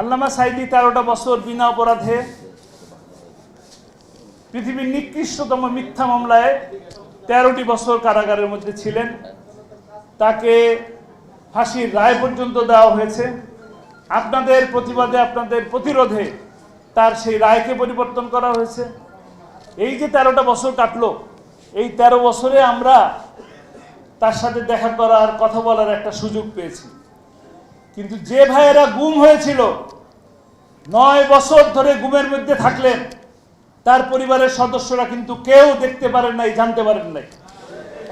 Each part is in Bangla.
আল্লামা সাইদি তেরোটা বছর বিনা অপরাধে পৃথিবীর নিকৃষ্টতম মিথ্যা মামলায় তেরোটি বছর কারাগারের মধ্যে ছিলেন। তাকে ফাঁসির রায় পর্যন্ত দেওয়া হয়েছে। আপনাদের প্রতিবাদে, আপনাদের প্রতিরোধে তার সেই রায়কে পরিবর্তন করা হয়েছে। এই যে তেরোটা বছর কাটলো, এই তেরো বছরে আমরা তার সাথে দেখা করার, কথা বলার একটা সুযোগ পেয়েছি। কিন্তু যে ভাইয়েরা গুম হয়েছিল, নয় বছর ধরে গুমের মধ্যে থাকলেন, তার পরিবারের সদস্যরা কিন্তু কেউ দেখতে পারেন নাই, জানতে পারেন নাই।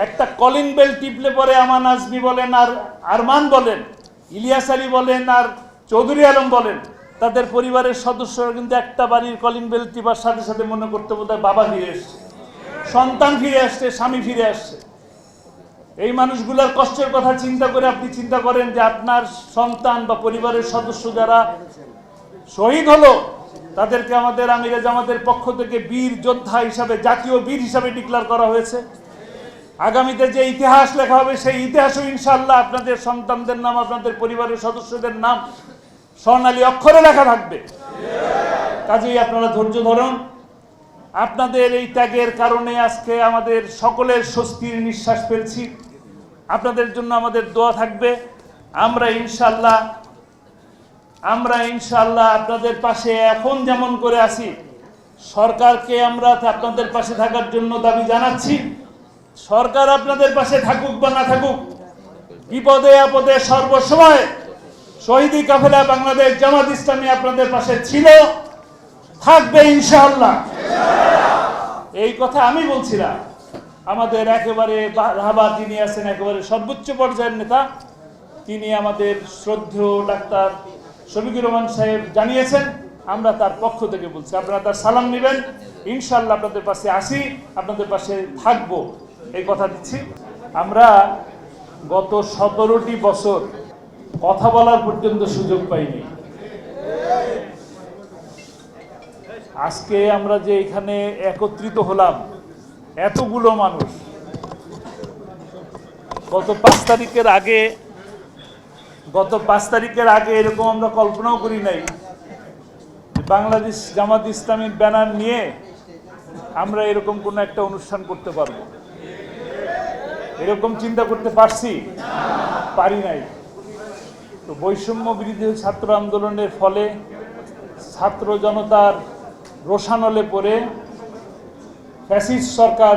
একটা কলিং বেল টিপলে পরে আমান আজমি বলেন আর আরমান বলেন, ইলিয়াস আলী বলেন আর চৌধুরী আলম বলেন, তাদের পরিবারের সদস্যরা কিন্তু একটা বাড়ির কলিং বেল টিপার সাথে সাথে মনে করতে বোধ বাবা ফিরে এসছে। সন্তান ফিরে আসছে, স্বামী ফিরে আসছে। এই মানুষগুলোর কষ্টের কথা চিন্তা করে আপনি চিন্তা করেন যে আপনার সন্তান বা পরিবারের সদস্য যারা শহীদ হলো, তাদেরকে আমাদের আমিরে জামাতের পক্ষ থেকে বীর যোদ্ধা হিসাবে, জাতীয় বীর হিসাবে ডিক্লার করা হয়েছে। আগামীতে যে ইতিহাস লেখা হবে, সেই ইতিহাসও ইনশাল্লাহ আপনাদের সন্তানদের নাম, আপনাদের পরিবারের সদস্যদের নাম স্বর্ণালী অক্ষরে লেখা থাকবে। কাজেই আপনারা ধৈর্য ধরুন। আপনাদের এই ত্যাগের কারণে আজকে আমাদের সকলের স্বস্তির নিঃশ্বাস ফেলছি। আপনাদের জন্য আমাদের দোয়া থাকবে। আমরা ইনশাল্লাহ আমরা ইনশাল্লাহ আপনাদের পাশে এখন যেমন করে আছি, সরকারকে আমরা আপনাদের পাশে থাকার জন্য দাবি জানাচ্ছি। সরকার আপনাদের পাশে থাকুক বা না থাকুক, বিপদে আপদে সর্বসময় শহীদি কাফেলা বাংলাদেশ জামাত ইসলামী আপনাদের পাশে ছিল, থাকবে ইনশাআল্লাহ। এই কথা আমি বলছি না আমাদের একেবারে রাহাবা যিনি আছেন, একেবারে সর্বোচ্চ পর্যায়ের নেতা, তিনি আমাদের শ্রদ্ধেয় ডাক্তার শফিকুর রহমান সাহেব জানিয়েছেন, আমরা তার পক্ষ থেকে বলছি। আপনারা তার সালাম নেবেন। ইনশাল্লাহ আপনাদের পাশে আসি, আপনাদের পাশে থাকব। এই কথা দিচ্ছি। আমরা গত সতেরোটি বছর কথা বলার পর্যন্ত সুযোগ পাইনি। আজকে আমরা যে এখানে একত্রিত হলাম, এতগুলো মানুষ। গত পাঁচ তারিখের আগে, গত পাঁচ তারিখের আগে এরকম আমরা কল্পনাও করি নাই বাংলাদেশ জামাত ইসলামীর ব্যানার নিয়ে আমরা এরকম কোনো একটা অনুষ্ঠান করতে পারব। এরকম চিন্তা করতে পারছি? পারি নাই। তো বৈষম্য বিরোধী ছাত্র আন্দোলনের ফলে ছাত্র জনতার রোষানলে পরে ফ্যাসিস্ট সরকার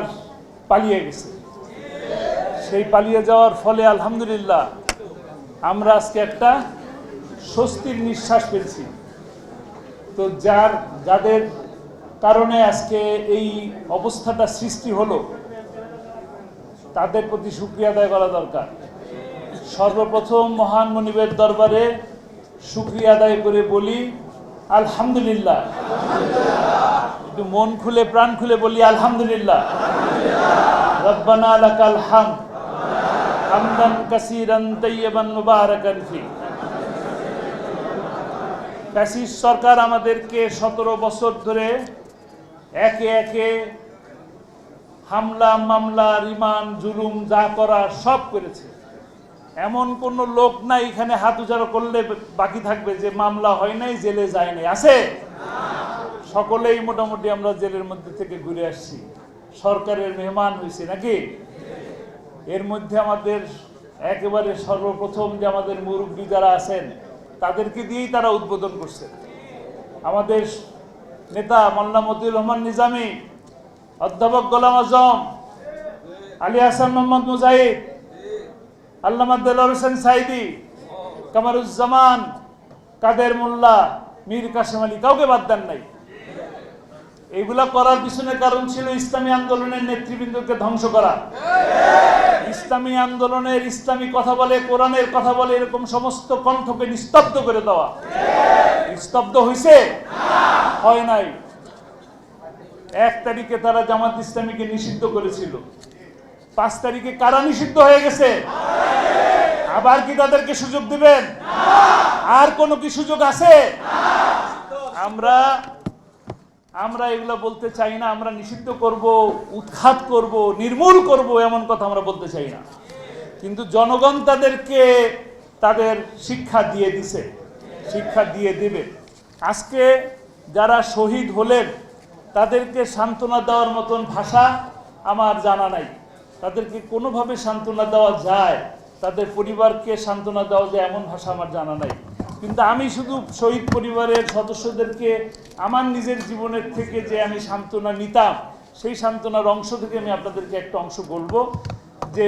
পালিয়ে গেছে। সেই পালিয়ে যাওয়ার ফলে আলহামদুলিল্লাহ আমরা আজকে একটা স্বস্তির নিঃশ্বাস পেয়েছি তো যার, যাদের কারণে আজকে এই অবস্থাটা সৃষ্টি হলো, তাদের প্রতি সুক্রিয়া আদায় করা দরকার। সর্বপ্রথম মহান মনিবের দরবারে সুক্রিয়া আদায় করে বলি আলহামদুলিল্লাহ। একটু মন খুলে, প্রাণ খুলে বলি আলহামদুলিল্লাহ। রব্বানা লাকাল হাম হামদান কাসিরান তাইয়্যিবান মুবারাকান ফি। ফ্যাসিস্ট সরকার আমাদেরকে সতেরো বছর ধরে একে একে হামলা, মামলা রিমান জুলুম যা করা সব করেছে। এমন কোন লোক নাই এখানে হাত উজাড়ো করলে বাকি থাকবে যে মামলা হয় নাই, জেলে যায় নাই। আছে? সকলেই মোটামুটি আমরা জেলের মধ্যে থেকে ঘুরে আসছি। সরকারের মেহমান হয়েছে নাকি? এর মধ্যে আমাদের একেবারে সর্বপ্রথম যে আমাদের মুরব্বী যারা আছেন, তাদেরকে দিয়েই তারা উদ্বোধন করছে। আমাদের নেতা মোল্লা মতিউর রহমান নিজামী, অধ্যাপক গোলাম আজম, আলী হাসান মোহাম্মদ মুজাহিদ আল্লামা হোসেন সাইদি, কামারুজ্জামান, কাদের মোল্লা, মীর কাসেম আলী, কাউকে বাদ দেন নাই। করার পিছনে কারণ ছিল ইসলামী আন্দোলনের নেতৃবৃন্দকে ধ্বংস করা। ইসলামী আন্দোলনের ইসলামী কথা বলে, কোরআনের কথা বলে, এরকম সমস্ত কণ্ঠকে নিস্তব্ধ করে দেওয়া। নিস্তব্ধ হয়েছে হয় নাই। এক তারিখে তারা জামাত ইসলামীকে নিষিদ্ধ করেছিল। পাঁচ তারিখে কারা নিষিদ্ধ হয়ে গেছে? আবার কি তাদেরকে সুযোগ দিবেন? আর কোনো কি সুযোগ আছে? আমরা আমরা এগুলো বলতে চাই না, আমরা নিষিদ্ধ করব, উৎখাত করব, নির্মূল করব এমন কথা আমরা বলতে চাই না। কিন্তু জনগণ তাদেরকে তাদের শিক্ষা দিয়ে দিছে, শিক্ষা দিয়ে দেবে। আজকে যারা শহীদ হলেন, তাদেরকে সান্ত্বনা দেওয়ার মতন ভাষা আমার জানা নাই। তাদেরকে কোনোভাবে সান্ত্বনা দেওয়া যায় তাদের পরিবারকে সান্ত্বনা দেওয়া যায় এমন ভাষা আমার জানা নাই। কিন্তু আমি শুধু শহীদ পরিবারের সদস্যদেরকে আমার নিজের জীবনের থেকে যে আমি সান্ত্বনা নিতাম, সেই সান্ত্বনার অংশ থেকে আমি আপনাদেরকে একটা অংশ বলব যে